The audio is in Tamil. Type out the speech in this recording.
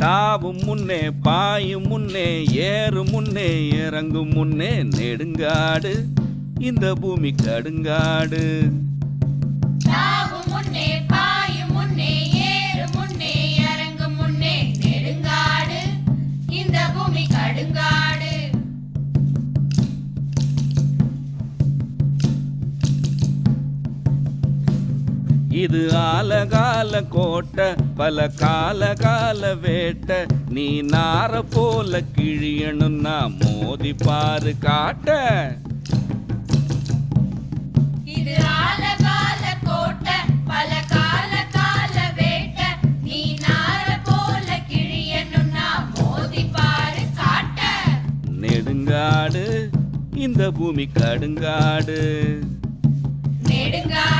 தாவும் முன்னே பாயும் முன்னே ஏறும் முன்னே இறங்கும் முன்னே நெடுங்காடு. இந்த பூமி கடுங்காடு. இது ஆலகால கோட்டை பல கால கால வேட்டை நீ நார போல கிழியணும்னா மோதி பாரு காட்ட. நெடுங்காடு இந்த பூமி கடுங்காடு. நெடுங்காடு